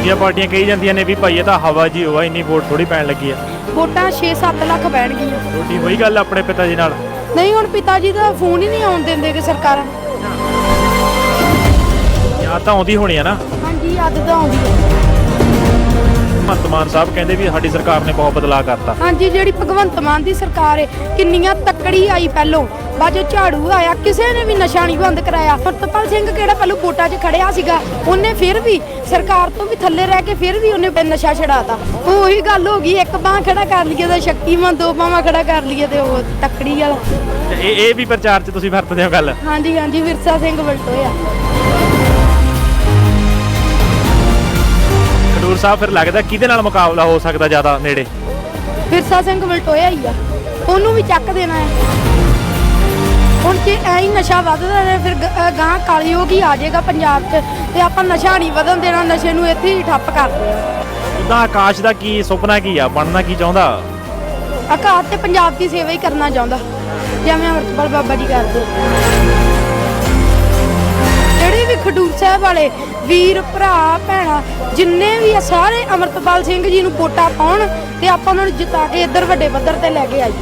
ਦੂਜੀਆਂ ਪਾਰਟੀਆਂ ਕਹੀ ਜਾਂਦੀਆਂ ਨੇ ਵੀ ਭਾਈ ਇਹ ਤਾਂ ਹਵਾ ਜੀ ਹੋਆ ਇੰਨੀ ਵੋਟ ਥੋੜੀ ਪੈਣ ਲੱਗੀ ਆ। ਵੋਟਾਂ 6-7 ਲੱਖ ਬਹਿਣਗੀਆਂ ਤੁਹਾਡੀ ਹੋਈ ਗੱਲ ਆਪਣੇ ਪਿਤਾ ਜੀ ਨਾਲ? ਨਹੀਂ ਹੁਣ ਪਿਤਾ ਜੀ ਦਾ ਫੋਨ ਹੀ ਨਹੀਂ ਆਉਣ ਦਿੰਦੇ ਕਿ ਸਰਕਾਰਾਂ ਯਾਦ ਤਾਂ ਆਉਂਦੀ ਹੋਣੀ ਆ ਨਾ। ਹਾਂਜੀ ਅੱਜ ਤਾਂ ਆਉਂਦੀ ਹੈ ਮਾਨ ਸਾਹਿਬ ਕਹਿੰਦੇ ਵੀ ਸਾਡੀ ਸਰਕਾਰ ਨੇ ਬਹੁਤ ਬਦਲਾਅ ਕਰਤਾ। ਹਾਂਜੀ ਜਿਹੜੀ ਭਗਵੰਤ ਮਾਨ ਦੀ ਸਰਕਾਰ ਹੈ ਕਿੰਨੀਆਂ ਤੱਕੜੀ ਆਈ ਪਹਿਲੋਂ। ਬਾਜੋ ਝਾੜੂ ਆਇਆ ਕਿਸੇ ਨੇ ਵੀ ਨਸ਼ਾ ਨਹੀਂ ਬੰਦ ਕਰਾਇਆ। ਹਰਤਪਾਲ ਸਿੰਘ ਕਿਹੜਾ ਪਹਿਲੋਂ ਵੋਟਾਂ 'ਚ ਖੜਿਆ ਸੀਗਾ ਉਹਨੇ ਫਿਰ ਵੀ ਸਰਕਾਰ ਤੋਂ ਵੀ ਥੱਲੇ ਰਹਿ ਕੇ ਫਿਰ ਵੀ ਉਹਨੇ ਨਸ਼ਾ ਛਡਾਤਾ। ਉਹੀ ਗੱਲ ਹੋ ਗਈ ਇੱਕ ਬਾਹ ਖੜਾ ਕਰ ਲਈਏ ਤਾਂ ਸ਼ਕਤੀਮਾਨ ਦੋ ਬਾਹਾਂ ਖੜਾ ਕਰ ਲਈਏ ਤੇ ਉਹ ਤੱਕੜੀ ਵਾਲਾ। ਇਹ ਇਹ ਵੀ ਪ੍ਰਚਾਰ 'ਚ ਤੁਸੀਂ ਵਰਤਦੇ ਹੋ ਗੱਲ? ਹਾਂਜੀ ਹਾਂਜੀ ਵਿਰਸਾ ਸਿੰਘ ਵਲਟੋਇਆ ਸਾਹਿਬ ਫਿਰ ਲੱਗਦਾ ਕਿਹਦੇ ਨਾਲ ਮੁਕਾਬਲਾ ਹੋ ਸਕਦਾ ਜ਼ਿਆਦਾ ਨੇੜੇ? ਵਿਰਸਾ ਸਿੰਘ ਵਲਟੋਇਆ ਹੀ ਆ। ਉਹਨੂੰ ਵੀ ਚੱਕ ਦੇਣਾ ਹੈ। ਹੁਣ ਜੇ ਐ ਹੀ ਨਸ਼ਾ ਵੱਧਦਾ ਰਹੇ ਫਿਰ ਗ- ਅ, ਕਲਯੁਗ ਹੀ ਆ ਜਾਏਗਾ ਪੰਜਾਬ 'ਚ। ਤੇ ਆਪਾਂ ਨਸ਼ਾ ਨਹੀਂ ਵਧਣ ਦੇਣਾ ਨਸ਼ੇ ਨੂੰ ਇੱਥੇ ਹੀ ਠੱਪ ਕਰ ਦੇਣਾ। ਉਦਾਂ ਆਕਾਸ਼ ਦਾ ਕੀ ਸੁਪਨਾ ਕੀ ਆ? ਬਣਨਾ ਕੀ ਚਾਹੁੰਦਾ? ਆਕਾਸ਼ ਤੇ ਪੰਜਾਬ ਦੀ ਸੇਵਾ ਹੀ ਕਰਨਾ ਚਾਹੁੰਦਾ। ਜਿਵੇਂ ਅਮਰਤਪਾਲ ਬਾਬਾ ਜੀ ਕਰਦੇ। ਖਡੂਰ ਸਾਹਿਬ ਵਾਲੇ ਵੀਰ, ਭਰਾ, ਭੈਣਾ, ਜਿੰਨੇ ਵੀ ਆ, ਸਾਰੇ ਅਮਰਤਪਾਲ ਸਿੰਘ ਜੀ ਨੂੰ ਵੋਟਾਂ ਪਾਉਣ ਤੇ ਆਪਾਂ ਉਹਨਾਂ ਨੂੰ ਜਿਤਾ ਕੇ ਇੱਧਰ ਵੱਡੇ ਪੱਧਰ ਤੇ ਲੈ ਕੇ ਆਈ